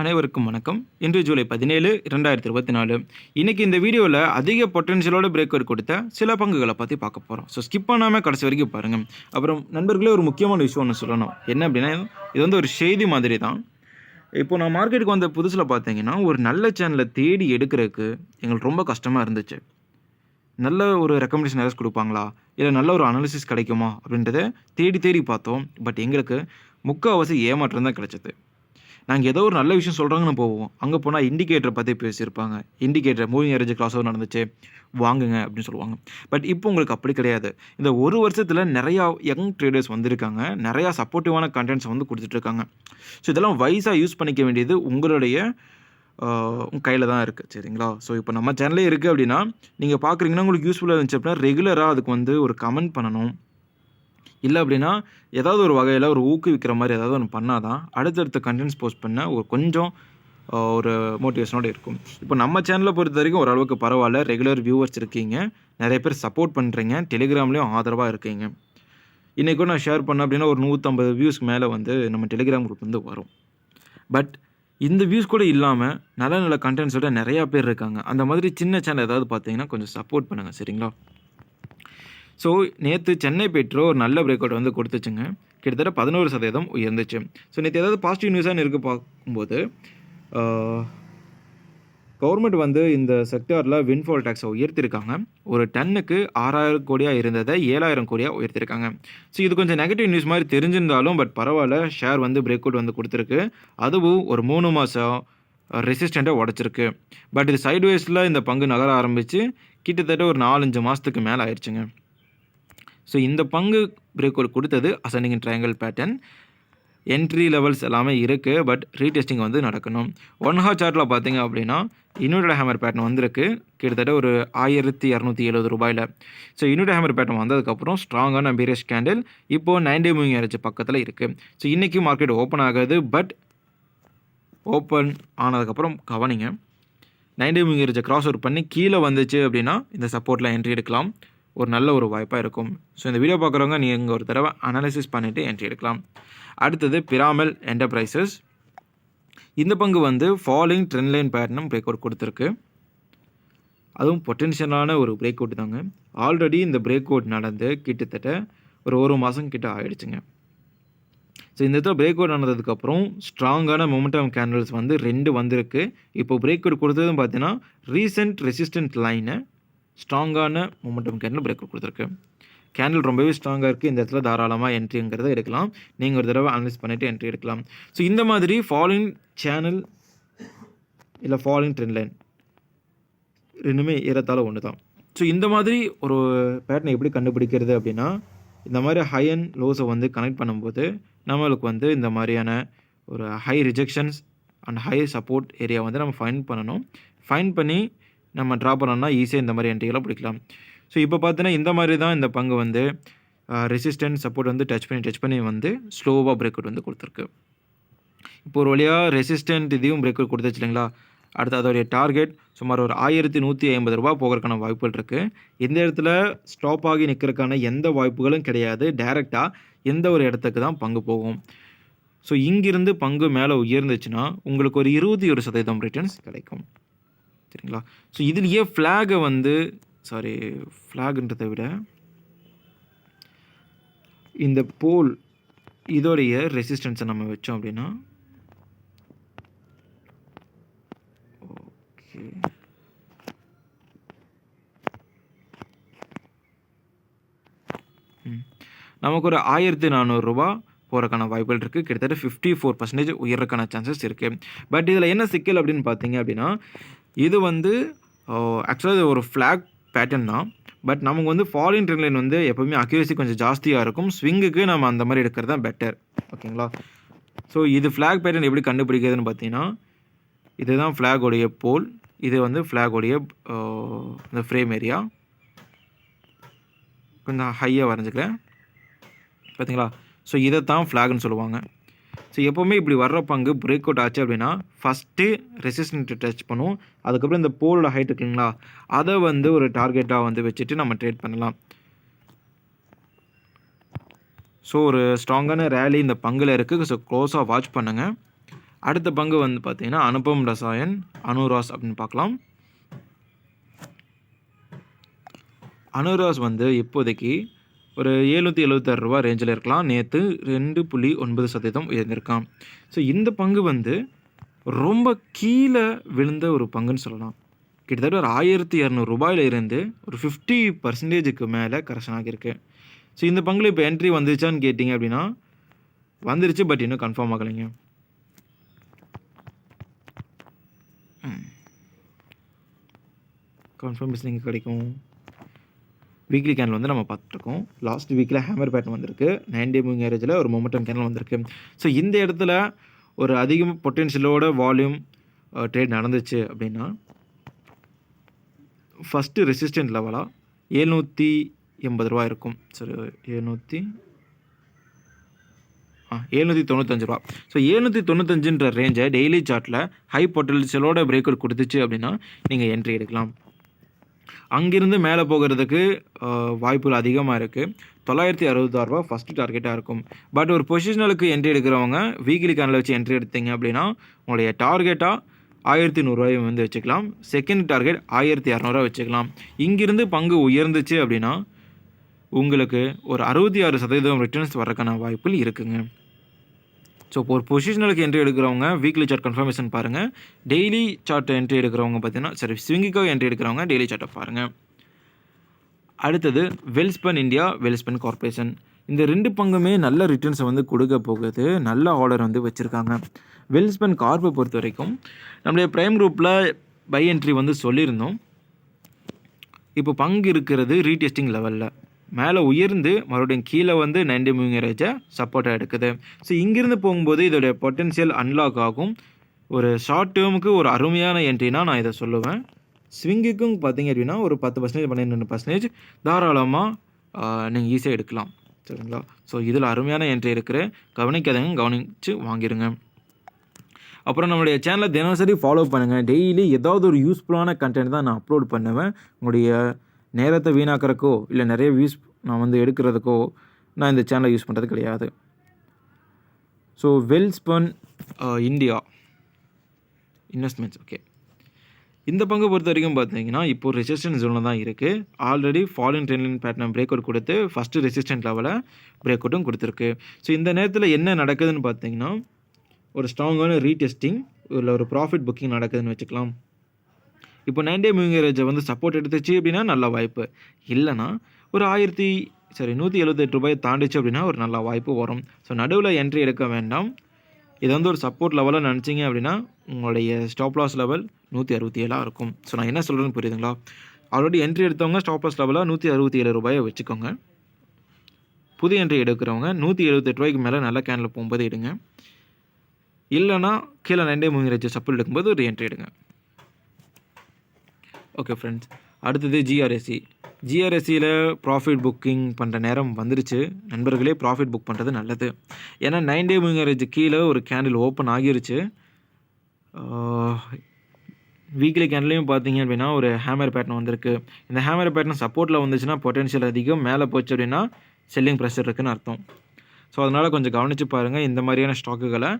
அனைவருக்கும் வணக்கம். இன்று ஜூலை பதினேழு இரண்டாயிரத்தி இருபத்தி நாலு. இன்றைக்கி இந்த வீடியோவில் அதிக பொட்டன்ஷியலோட பிரேக்கர் கொடுத்த சில பங்குகளை பற்றி பார்க்க போகிறோம் ஸோ ஸ்கிப் பண்ணாமல் கடைசி வரைக்கும் பாருங்கள் அப்புறம் நண்பர்களே ஒரு முக்கியமான விஷயம் ஒன்று சொல்லணும். என்ன அப்படின்னா இது வந்து ஒரு செய்தி மாதிரி தான் இப்போ நான் மார்க்கெட்டுக்கு வந்த புதுசில் பார்த்தீங்கன்னா ஒரு நல்ல சேனலை தேடி எடுக்கிறதுக்கு எங்களுக்கு ரொம்ப கஷ்டமாக இருந்துச்சு. நல்ல ஒரு ரெக்கமெண்டேஷன் யாராவது கொடுப்பாங்களா? இல்லை நல்ல ஒரு அனாலிசிஸ் கிடைக்குமா? அப்படின்றத தேடி தேடி பார்த்தோம். பட் எங்களுக்கு முக்கால்வாசி ஏமாற்றம் தான் கிடைச்சது. நாங்கள் ஏதோ ஒரு நல்ல விஷயம் சொல்கிறாங்கன்னு போவோம். அங்கே போனால் இண்டிகேட்டரை பற்றி பேசியிருப்பாங்க. இண்டிகேட்டர் மூவிங் ஏரேஜ் கிளாஸ் நடந்துச்சு வாங்குங்க அப்படின்னு சொல்லுவாங்க. பட் இப்போ உங்களுக்கு அப்படி கிடையாது. இந்த ஒரு வருஷத்தில் நிறையா யங் ட்ரேடர்ஸ் வந்திருக்காங்க. நிறையா சப்போர்ட்டிவான கண்டென்ட்ஸ் வந்து கொடுத்துட்ருக்காங்க. ஸோ இதெல்லாம் வைஸாக யூஸ் பண்ணிக்க வேண்டியது உங்களுடைய கையில் தான் இருக்குது சரிங்களா? ஸோ இப்போ நம்ம சேனலே இருக்குது அப்படின்னா நீங்கள் பார்க்குறீங்கன்னா உங்களுக்கு யூஸ்ஃபுல்லாக இருந்துச்சு அப்படின்னா ரெகுலராக அதுக்கு வந்து ஒரு கமெண்ட் பண்ணணும். இல்லை அப்படின்னா ஏதாவது ஒரு வகையில் ஒரு ஊக்குவிக்கிற மாதிரி ஏதாவது ஒன்று பண்ணால் தான் அடுத்தடுத்த கண்டென்ட்ஸ் போஸ்ட் பண்ண ஒரு கொஞ்சம் ஒரு மோட்டிவேஷனோட இருக்கும். இப்போ நம்ம சேனலை பொறுத்த வரைக்கும் ஓரளவுக்கு பரவாயில்ல. ரெகுலர் வியூவர்ஸ் இருக்கீங்க. நிறைய பேர் சப்போர்ட் பண்ணுறீங்க டெலிகிராம்லேயும் ஆதரவாக இருக்கீங்க. இன்றைக்கி நான் ஷேர் பண்ணேன் அப்படின்னா ஒரு நூற்றம்பது வியூஸ்க்கு மேலே வந்து நம்ம டெலிகிராம் குரூப் வந்து வரும். பட் இந்த வியூஸ் கூட இல்லாமல் நல்ல நல்ல கண்டென்ட்ஸோட நிறையா பேர் இருக்காங்க. அந்த மாதிரி சின்ன சேனல் ஏதாவது பார்த்தீங்கன்னா கொஞ்சம் சப்போர்ட் பண்ணுங்கள் சரிங்களா? ஸோ நேற்று சென்னை பெட்ரோ ஒரு நல்ல பிரேக் அவுட் வந்து கொடுத்துச்சுங்க. கிட்டத்தட்ட பதினோரு சதவீதம் உயர்ந்துச்சு. ஸோ நேற்று ஏதாவது பாசிட்டிவ் நியூஸாக இருக்கு பார்க்கும்போது கவர்மெண்ட் வந்து இந்த செக்டாரில் வின்ஃபால் டேக்ஸை உயர்த்திருக்காங்க. ஒரு டன்னுக்கு ஆறாயிரம் கோடியாக இருந்ததை ஏழாயிரம் கோடியாக உயர்த்திருக்காங்க. ஸோ இது கொஞ்சம் நெகட்டிவ் நியூஸ் மாதிரி தெரிஞ்சிருந்தாலும் பட் பரவாயில்ல ஷேர் வந்து பிரேக் அவுட் வந்து கொடுத்துருக்கு. அதுவும் ஒரு மூணு மாதம் ரெசிஸ்டண்ட்டாக உடச்சிருக்கு. பட் இது சைட்வேஸில் இந்த பங்கு நகர ஆரம்பித்து கிட்டத்தட்ட ஒரு நாலஞ்சு மாதத்துக்கு மேலே ஆயிடுச்சுங்க. ஸோ இந்த பங்கு பிரேக் அவுட் கொடுத்தது அசனிங் ட்ரையாங்கிள் பேட்டர்ன் என்ட்ரி லெவல்ஸ் எல்லாமே இருக்குது பட் ரீடெஸ்டிங் வந்து நடக்கணும். ஒன் ஹா சார்ட்டில் பார்த்தீங்க அப்படின்னா இன்னொரு ஹேமர் பேட்டர்ன் வந்திருக்கு. கிட்டத்தட்ட ஒரு ஆயிரத்தி இரநூத்தி எழுபது ரூபாயில். ஸோ இன்னொரு ஹேமர் பேட்டர்ன் வந்ததுக்கப்புறம் ஸ்ட்ராங்கான பீரியஸ் கேண்டில் இப்போது நைன்டி மூவிங் ஆரேஜ் பக்கத்தில் இருக்குது ஸோ இன்றைக்கி மார்க்கெட் ஓப்பன் ஆகாது பட் ஓப்பன் ஆனதுக்கப்புறம் கவனிங்க. நைன்டி மூவிங் ஆரஞ்சை கிராஸ் அவுட் பண்ணி கீழே வந்துச்சு அப்படின்னா இந்த சப்போர்ட்டில் என்ட்ரி எடுக்கலாம். ஒரு நல்ல ஒரு வாய்ப்பாக இருக்கும். ஸோ இந்த வீடியோ பார்க்குறவங்க நீங்கள் ஒரு தடவை அனாலிசிஸ் பண்ணிவிட்டு என்ட்ரி எடுக்கலாம். அடுத்தது பிராமல் என்டர்பிரைசஸ் இந்த பங்கு வந்து ஃபாலோயிங் ட்ரெண்ட் லைன் பேட்டர்னும் பிரேக் அவுட் கொடுத்துருக்கு. அதுவும் பொட்டென்ஷியலான ஒரு பிரேக் அவுட் தாங்க. ஆல்ரெடி இந்த பிரேக் அவுட் நடந்து கிட்டத்தட்ட ஒரு ஒரு மாதம் கிட்ட ஆயிடுச்சுங்க. ஸோ இந்த இடத்துல பிரேக் அவுட் நடந்ததுக்கப்புறம் ஸ்ட்ராங்கான மொமெண்டம் கேண்டல்ஸ் வந்து ரெண்டு வந்திருக்கு. இப்போ பிரேக் அவுட் கொடுத்ததும் பார்த்தீங்கன்னா ரீசெண்ட் ரெசிஸ்டன்ட் லைனை ஸ்ட்ராங்கான மொமெண்டம் கேண்டில் பிரேக் கொடுத்துருக்கு. கேண்டில் ரொம்பவே ஸ்ட்ராங்காக இருக்குது இந்த இடத்துல தாராளமாக என்ட்ரிங்கிறத எடுக்கலாம். நீங்கள் ஒரு தடவை அனலைஸ் பண்ணிவிட்டு என்ட்ரி எடுக்கலாம். ஸோ இந்த மாதிரி ஃபாலோயிங் சேனல் இல்லை ஃபாலோயிங் ட்ரெண்ட் லைன் ரெண்டுமே ஏறத்தாழ ஒன்று தான் ஸோ இந்த மாதிரி ஒரு பேட்டர்னை எப்படி கண்டுபிடிக்கிறது அப்படின்னா இந்த மாதிரி ஹை அண்ட் லோஸை வந்து கனெக்ட் பண்ணும்போது நம்மளுக்கு வந்து இந்த மாதிரியான ஒரு high rejections and high support area வந்து நம்ம ஃபைன் பண்ணணும். ஃபைன் பண்ணி நம்ம ட்ரா பண்ணோம்னா ஈஸியாக இந்த மாதிரி என்ட்ரிகளை பிடிக்கலாம். ஸோ இப்போ பார்த்தீங்கன்னா இந்த மாதிரி தான் இந்த பங்கு வந்து ரெசிஸ்டன்ட் சப்போர்ட் வந்து டச் பண்ணி டச் பண்ணி வந்து ஸ்லோவாக பிரேக் அவுட் வந்து கொடுத்துருக்கு. இப்போ ஒரு வழியாக ரெசிஸ்டன்ட் இதையும் பிரேக் அவுட் கொடுத்துச்சு இல்லைங்களா? அடுத்து அதோடைய டார்கெட் சுமார் ஒரு ஆயிரத்தி நூற்றி ஐம்பது ரூபா போகிறதுக்கான வாய்ப்புகள் இருக்குது இந்த இடத்துல ஸ்டாப் ஆகி நிற்கிறதுக்கான எந்த வாய்ப்புகளும் கிடையாது. டைரெக்டாக எந்த ஒரு இடத்துக்கு தான் பங்கு போகும். ஸோ இங்கிருந்து பங்கு மேலே உயர்ந்துச்சுன்னா உங்களுக்கு ஒரு இருபத்தி ஒரு சதவீதம் ரிட்டர்ன்ஸ் கிடைக்கும். சரிங்களா ஸோ இதுலேயே ஃப்ளாகை வந்து சாரி ஃப்ளாகுன்றதை விட இந்த போல் இதோடைய ரெசிஸ்டன்ஸை நம்ம வச்சோம் அப்படின்னா ஓகே நமக்கு ஒரு ஆயிரத்தி நானூறுரூபா போகிறக்கான வாய்ப்புகள் இருக்குது கிட்டத்தட்ட ஃபிஃப்டி ஃபோர் பர்சன்டேஜ் உயர்றதுக்கான சான்சஸ் இருக்குது பட் இதில் என்ன சிக்கல் அப்படின்னு பார்த்தீங்க அப்படின்னா இது வந்து ஆக்சுவலாக இது ஒரு ஃப்ளாக் பேட்டர்ன் தான். பட் நமக்கு வந்து ஃபாரின் ட்ரெண்ட் லைன் வந்து எப்போவுமே அக்யூரசி கொஞ்சம் ஜாஸ்தியாக இருக்கும். ஸ்விங்குக்கு நம்ம அந்த மாதிரி எடுக்கிறது தான் பெட்டர் ஓகேங்களா ஸோ இது ஃப்ளாக் பேட்டர்ன் எப்படி கண்டுபிடிக்கிறதுன்னு பார்த்தீங்கன்னா இதுதான் ஃப்ளாகோடைய போல் இது வந்து ஃப்ளாகோடைய இந்த ஃப்ரேம் ஏரியா கொஞ்சம் ஹையாக வரைஞ்சிக்கிறேன். பார்த்தீங்களா? ஸோ இதை தான் ஃப்ளாக்னு சொல்லுவாங்க. ஸோ எப்போவுமே இப்படி வர்ற பங்கு பிரேக் அவுட் ஆச்சு அப்படின்னா ஃபஸ்ட்டு ரெசிஸ்டன்ட் டச் பண்ணும் அதுக்கப்புறம் இந்த போலோட ஹைட் இருக்குங்களா? அதை வந்து ஒரு டார்கெட்டாக வந்து வச்சுட்டு நம்ம ட்ரேட் பண்ணலாம். ஸோ ஒரு ஸ்ட்ராங்கான ரேலி இந்த பங்கில் இருக்குது ஸோ க்ளோஸாக வாட்ச் பண்ணுங்கள் அடுத்த பங்கு வந்து பார்த்தீங்கன்னா அனுபம் ரசாயன் அனுராஸ் அப்படின்னு பார்க்கலாம். அனுராஸ் வந்து இப்போதைக்கு ஒரு எழுநூற்றி எழுபத்தாறு ரூபா ரேஞ்சில் இருக்கலாம். நேற்று ரெண்டு புள்ளி ஒன்பது சதவீதம் உயர்ந்திருக்கான் ஸோ இந்த பங்கு வந்து ரொம்ப கீழே விழுந்த ஒரு பங்குன்னு சொல்லலாம். கிட்டத்தட்ட ஒரு ஆயிரத்தி இரநூறு இருந்து ஒரு ஃபிஃப்டி பர்சன்டேஜுக்கு மேலே கரெக்ஷன் ஆகியிருக்கு. ஸோ இந்த பங்கில் இப்போ என்ட்ரி வந்துருச்சான்னு கேட்டிங்க அப்படின்னா வந்துருச்சு பட் இன்னும் கன்ஃபார்ம் ஆகலைங்க. கன்ஃபார்ம் நீங்கள் கிடைக்கும். வீக்லி கேனல் வந்து நம்ம பார்த்துருக்கோம் லாஸ்ட் வீக்கில் ஹேமர் பேட்டர்ன் வந்திருக்கு. நைன் டே மூவிங் ஏரேஜில் ஒரு மொமெண்டம் கேனல் வந்திருக்கு. ஸோ இந்த இடத்துல ஒரு அதிக பொட்டென்ஷியலோட வால்யூம் ட்ரேட் நடந்துச்சு அப்படின்னா ஃபஸ்ட்டு ரெசிஸ்டன்ட் லெவலாக எழுநூற்றி எண்பது ரூபா இருக்கும். சரி எழுநூற்றி ஆ எழுநூற்றி தொண்ணூத்தஞ்சு ரூபா. ஸோ எழுநூற்றி தொண்ணூத்தஞ்சுன்ற ரேஞ்சை டெய்லி சார்ட்டில் ஹை பொட்டன்ஷியலோட பிரேக் அவுட் கொடுத்துச்சு அப்படின்னா நீங்கள் என்ட்ரி எடுக்கலாம். அங்கிருந்து மேலே போகிறதுக்கு வாய்ப்புகள் அதிகமாக இருக்குது தொள்ளாயிரத்தி அறுபத்தாறுரூவா ஃபஸ்ட்டு டார்கெட்டாக இருக்கும். பட் ஒரு பொசிஷனலுக்கு என்ட்ரி எடுக்கிறவங்க வீக்லி கேனில் வச்சு என்ட்ரி எடுத்தீங்க அப்படின்னா உங்களுடைய டார்கெட்டாக ஆயிரத்தி நூறுரூவாயை வந்து வச்சுக்கலாம். செகண்ட் டார்கெட் ஆயிரத்தி இரநூறுவா வச்சுக்கலாம். இங்கிருந்து பங்கு உயர்ந்துச்சு அப்படின்னா உங்களுக்கு ஒரு அறுபத்தி ஆறு சதவீதம் ரிட்டர்ன்ஸ் வரக்கான வாய்ப்புகள் இருக்குங்க. ஸோ இப்போ ஒரு பொசிஷனலுக்கு என்ட்ரி எடுக்கிறவங்க வீக்லி சார்ட் கன்ஃபர்மேஷன் பாருங்கள் டெய்லி சார்ட் என்ட்ரி எடுக்கிறவங்க பார்த்தீங்கன்னா சரி ஸ்விங்கிக்காக என்ட்ரி எடுக்கிறவங்க டெய்லி சார்ட்டை பாருங்கள் அடுத்தது வெல்ஸ்பன் இந்தியா வெல்ஸ்பன் கார்ப்பரேஷன் இந்த ரெண்டு பங்குமே நல்ல ரிட்டர்ன்ஸை வந்து கொடுக்க போகுது. நல்ல ஆர்டர் வந்து வச்சுருக்காங்க. வெல்ஸ்பன் கார்பை பொறுத்த வரைக்கும் நம்மளுடைய ப்ரைம் குரூப்பில் பை என்ட்ரி வந்து சொல்லியிருந்தோம். இப்போ பங்கு இருக்கிறது ரீடெஸ்டிங் லெவலில் மேலே உயர்ந்து மறுபடியும் கீழே வந்து நைன்டி மூவிங் ரேஜை சப்போர்ட்டாக எடுக்குது. ஸோ இங்கேருந்து போகும்போது இதோடைய பொட்டென்ஷியல் அன்லாக் ஆகும். ஒரு ஷார்ட் டேர்முக்கு ஒரு அருமையான என்ட்ரினா நான் இதை சொல்லுவேன். ஸ்விங்குக்கும் பார்த்தீங்க அப்படின்னா ஒரு பத்து பர்சன்டேஜ் பன்னெண்டு பர்சன்டேஜ் தாராளமாக நீங்கள் ஈஸியாக எடுக்கலாம். சரிங்களா? ஸோ இதில் அருமையான என்ட்ரி இருக்கிற கவனிக்காதவங்க கவனித்து வாங்கிடுங்க அப்புறம் நம்மளுடைய சேனலை தினசரி ஃபாலோ பண்ணுங்கள் டெய்லி ஏதாவது ஒரு யூஸ்ஃபுல்லான கண்டென்ட் தான் நான் அப்லோட் பண்ணுவேன். உங்களுடைய நேரத்தை வீணாக்கிறக்கோ இல்லை நிறைய வியூஸ் நான் வந்து எடுக்கிறதுக்கோ நான் இந்த சேனலை யூஸ் பண்ணுறது கிடையாது. So Welspun India investments okay இந்த பங்கு பொறுத்த வரைக்கும் பார்த்தீங்கன்னா இப்போ ரெசிஸ்டன்ஸ் ஜோனில் தான் இருக்குது already falling trend line pattern breakout கொடுத்து ஃபஸ்ட்டு ரெசிஸ்டன்ட் லெவலில் பிரேக் அவுட்டும் கொடுத்துருக்கு. ஸோ இந்த நேரத்தில் என்ன நடக்குதுன்னு பார்த்தீங்கன்னா ஒரு ஸ்ட்ராங்கான ரீடெஸ்டிங் இல்லை ஒரு ப்ராஃபிட் புக்கிங் நடக்குதுன்னு வச்சுக்கலாம். இப்போ நைன் டே மூவிங் வந்து சப்போர்ட் எடுத்துச்சு அப்படின்னா நல்ல வாய்ப்பு. இல்லைன்னா ஒரு ஆயிரத்தி சரி நூற்றி எழுபத்தெட்டு ரூபாய் தாண்டிச்சு அப்படின்னா ஒரு நல்ல வாய்ப்பு வரும். ஸோ நடுவில் என்ட்ரி எடுக்க வேண்டாம். இது வந்து ஒரு சப்போர்ட் லெவலாக நினச்சிங்க அப்படின்னா உங்களுடைய ஸ்டாப் லாஸ் லெவல் நூற்றி அறுபத்தி ஏழாக இருக்கும். ஸோ நான் என்ன சொல்கிறேன்னு புரியுதுங்களா? ஆல்ரெடி என்ட்ரி எடுத்தவங்க ஸ்டாப் லாஸ் லெவலாக நூற்றி அறுபத்தி ஏழு ரூபாயை வச்சுக்கோங்க. புது என்ட்ரி எடுக்கிறவங்க நூற்றி எழுபத்தெட்டு ரூபாய்க்கு மேலே நல்ல கேனில் போகும்போது எடுங்க. இல்லைனா கீழே நண்டே மூவிங் ரேஜ் சப்போர்ட் எடுக்கும்போது ஒரு என்ட்ரி எடுங்க. ஓகே ஃப்ரெண்ட்ஸ் அடுத்தது ஜிஆர்எஸ்சி ஜிஆர்எஸ்சியில் ப்ராஃபிட் புக்கிங் பண்ணுற நேரம் வந்துருச்சு. நண்பர்களே ப்ராஃபிட் புக் பண்ணுறது நல்லது. ஏன்னா நைன் டே மூவிங் ஆவரேஜ் கீழே ஒரு கேண்டில் ஓப்பன் ஆகிருச்சு. வீக்லி கேண்ட்லேயும் பார்த்தீங்க அப்படின்னா ஒரு ஹேமர் பேட்டர்ன் வந்திருக்கு. இந்த ஹேமர் பேட்டர்ன் சப்போர்ட்டில் வந்துச்சுன்னா பொட்டன்ஷியல் அதிகம் மேலே போச்சு அப்படின்னா செல்லிங் ப்ரெஷர் இருக்குன்னு அர்த்தம். ஸோ அதனால் கொஞ்சம் கவனித்து பாருங்கள் இந்த மாதிரியான ஸ்டாக்குகளை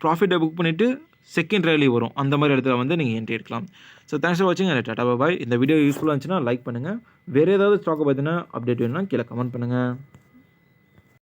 ப்ராஃபிட்டை புக் பண்ணிவிட்டு செகண்ட் ரேலி வரும். அந்த மாதிரி இடத்துல வந்து நீங்கள் என்ட்ரி எடுக்கலாம். ஸோ தேங்க்ஸ் ஃபார் வாட்சிங் டாடா பாய் இந்த வீடியோ யூஸ்ஃபுல்லாக இருந்துச்சுன்னா லைக் பண்ணுங்கள் வேறு ஏதாவது ஸ்டாக்கை பார்த்தீங்கன்னா அப்டேட் வேணும்னா கீழே கமெண்ட் பண்ணுங்கள்